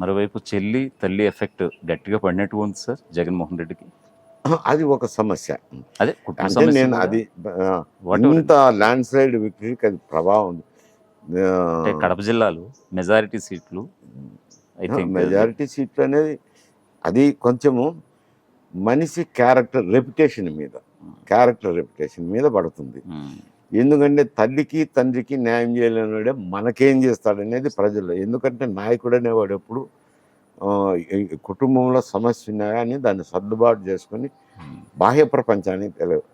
మరోవైపు చెల్లి తల్లి ఎఫెక్ట్ గట్టిగా పడినట్టు ఉంది సార్ జగన్మోహన్ రెడ్డికి? అది ఒక సమస్య. అదే అంటే నేను. అది. ఇంత ల్యాండ్ స్లైడ్ విక్టరీకి అది ప్రభావం ఉంది. కడప జిల్లాలో మెజారిటీ సీట్లు మెజారిటీ సీట్లు అనేది అది కొంచెము మనిషి క్యారెక్టర్ రెప్యుటేషన్ మీద క్యారెక్టర్ రెప్యుటేషన్ మీద పడుతుంది. ఎందుకంటే తల్లికి తండ్రికి న్యాయం చేయలేనివాడే మనకేం చేస్తాడనేది ప్రజలు ఎందుకంటే నాయకుడు అనేవాడు ఎప్పుడు కుటుంబంలో సమస్య ఉన్నాయా అని దాన్ని సర్దుబాటు చేసుకొని బాహ్య ప్రపంచానికి తెలియదు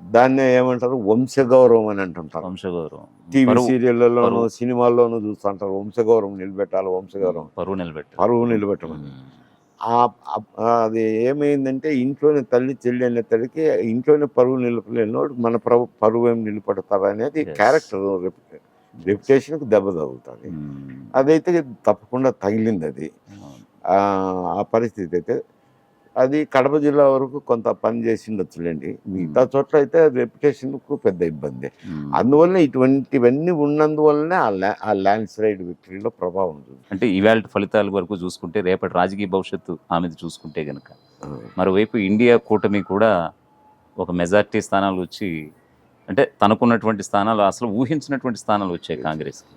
దాన్ని ఏమంటారు? వంశగౌరవం అని అంటుంటారు. వంశగౌరవం. టీవీ సీరియళ్ళలోనూ. సినిమాల్లోనూ చూస్తుంటారు వంశగౌరవం నిలబెట్టాలి వంశగౌరవం. పరువు నిలబెట్టారు పరువు నిలబెట్టమని. అది ఏమైందంటే ఇంట్లోనే తల్లి చెల్లి అనే తల్లికి ఇంట్లోనే పరువు నిలపలేనివాడు మన పరువు పరువు ఏం నిలబడతారు అనేది. క్యారెక్టర్ రెప్యుటేషన్కి దెబ్బ తగులుతుంది. అదైతే తప్పకుండా తగిలింది అది ఆ పరిస్థితి అయితే అది కడప జిల్లా వరకు కొంత పని చేసిండొచ్చులేండి మిగతా చోట్ల అయితే రెప్యుటేషన్కు పెద్ద ఇబ్బంది. అందువల్ల ఇటువంటివన్నీ ఉన్నందువల్లనే ఆ ల్యా ఆ ల్యాండ్ స్లైడ్ విక్టరీలో ప్రభావం అంటే ఇవాళ ఫలితాల వరకు చూసుకుంటే రేపటి రాజకీయ భవిష్యత్తు ఆమెది చూసుకుంటే గనక. మరోవైపు ఇండియా కూటమి కూడా ఒక మెజార్టీ స్థానాలు వచ్చి అంటే తనకున్నటువంటి స్థానాలు అసలు ఊహించినటువంటి స్థానాలు వచ్చాయి కాంగ్రెస్కి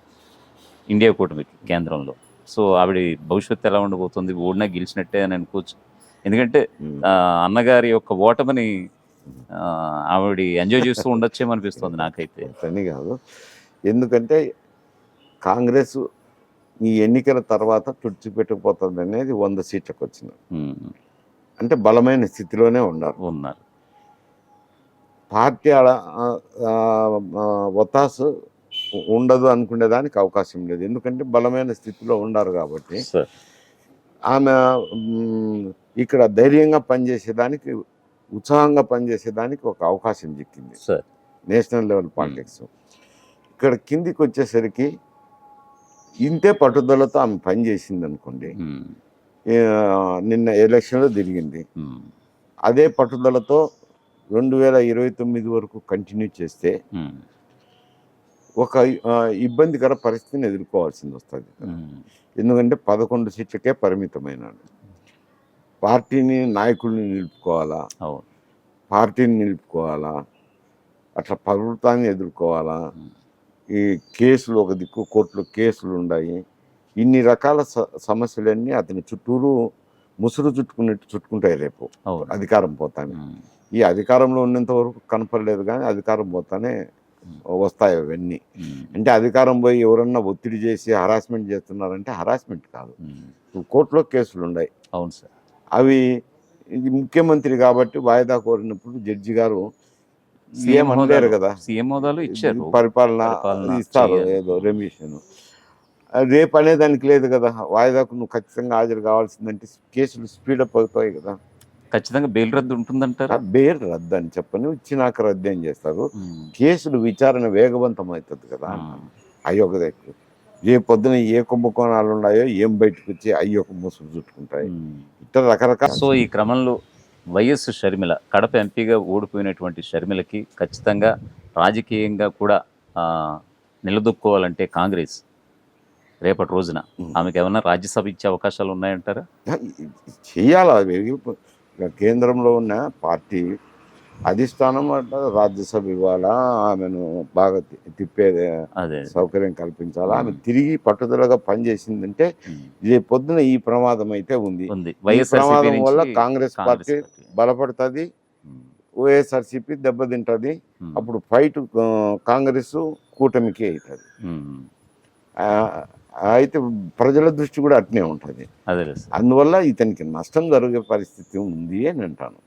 ఇండియా కూటమికి కేంద్రంలో. సో ఆవిడ భవిష్యత్తు ఎలా ఉండబోతుంది? ఓడినా గెలిచినట్టే అని అనుకోవచ్చు. ఎందుకంటే అన్నగారి యొక్క ఓటమిని ఆవిడ ఎంజాయ్ చేస్తూ ఉండొచ్చేమో అనిపిస్తుంది నాకైతే. అని కాదు. ఎందుకంటే కాంగ్రెస్ ఈ ఎన్నికల తర్వాత తుడిచిపెట్టుకుపోతుంది అనేది వంద సీట్లకు వచ్చింది అంటే బలమైన స్థితిలోనే ఉన్నారు. ఉన్నారు. పార్టీ ఒత్తాసు ఉండదు అనుకునే దానికి అవకాశం లేదు. ఎందుకంటే బలమైన స్థితిలో ఉన్నారు కాబట్టి ఆమె ఇక్కడ ధైర్యంగా పనిచేసేదానికి ఉత్సాహంగా పనిచేసేదానికి ఒక అవకాశం చిక్కింది సార్. National level politics. ఇక్కడ కిందికి వచ్చేసరికి ఇంతే పట్టుదలతో ఆమె పనిచేసింది అనుకోండి నిన్న ఎలక్షన్లో తిరిగింది. అదే పట్టుదలతో రెండు వేల ఇరవై తొమ్మిది వరకు కంటిన్యూ చేస్తే ఒక ఇబ్బందికర పరిస్థితిని ఎదుర్కోవాల్సింది వస్తుంది. ఎందుకంటే పదకొండు సీట్లకే పరిమితమైనాడు. పార్టీని నాయకుల్ని నిలుపుకోవాలా? పార్టీని నిలుపుకోవాలా? అట్లా ప్రభుత్వాన్ని ఎదుర్కోవాలా. ఈ కేసులు ఒక దిక్కు కోర్టులో కేసులు ఉన్నాయి ఇన్ని రకాల స- సమస్యలన్నీ అతని చుట్టూరు ముసురు చుట్టుకున్నట్టు చుట్టుకుంటాయి రేపు. అధికారం పోతానే. ఈ అధికారంలో ఉన్నంత వరకు కనపడలేదు కానీ అధికారం పోతానే వస్తాయి అవన్నీ. అంటే అధికారం పోయి ఎవరన్నా ఒత్తిడి చేసి హరాస్మెంట్ చేస్తున్నారంటే హరాస్మెంట్ కాదు. కోర్టులో కేసులు ఉన్నాయి అవును సార్. అవి ముఖ్యమంత్రి కాబట్టి వాయిదా కోరినప్పుడు జడ్జి గారు సీఎం అనలేరు కదా. సీఎం హోదాలో ఇచ్చారు. పరిపాలన ఇస్తారు. ఏదో రెమిషన్. రేపు అనేదానికి లేదు కదా. వాయిదాకు నువ్వు ఖచ్చితంగా హాజరు కావాల్సిందంటే కేసులు స్పీడప్ అవుతాయి కదా. ఖచ్చితంగా బెయిల్ రద్దు ఉంటుందంటారా? బేర్ రద్దు అని చెప్పని ఇచ్చినాక రద్దు ఏం చేస్తారు? కేసులు విచారణ వేగవంతం అవుతుంది కదా. అయ్యొక దగ్గర ఏ పొద్దున ఏ కుంభకోణాలు ఉన్నాయో ఏం బయటకు వచ్చి అయ్యొక ముసుగు చుట్టుకుంటాయి ఉమ్. ఇట్లా రకరకాల సో ఈ క్రమంలో వైఎస్ షర్మిల కడప ఎంపీగా ఓడిపోయినటువంటి షర్మిలకి ఖచ్చితంగా రాజకీయంగా కూడా నిలదొక్కోవాలంటే కాంగ్రెస్ రేపటి రోజున. ఆమెకి ఏమన్నా రాజ్యసభ ఇచ్చే అవకాశాలు ఉన్నాయంటారా చేయాలి కేంద్రంలో ఉన్న పార్టీ అధిష్టానం అంటే రాజ్యసభ ఇవ్వాలా ఆమెను బాగా తి- తిప్పే అదే. సౌకర్యం కల్పించాలా? ఆమె తిరిగి పట్టుదలగా పనిచేసిందంటే రేపు పొద్దున ఈ ప్రమాదం అయితే ఉంది. ప్రమాదం వల్ల కాంగ్రెస్ పార్టీ. బలపడుతుంది వైఎస్ఆర్సీపీ దెబ్బతింటుంది అప్పుడు ఫైట్ కాంగ్రెస్ కూటమికి అవుతుంది అయితే ప్రజల దృష్టి కూడా అట్నే ఉంటుంది. అందువల్ల ఇతనికి నష్టం జరిగే పరిస్థితి ఉంది అని అంటాను.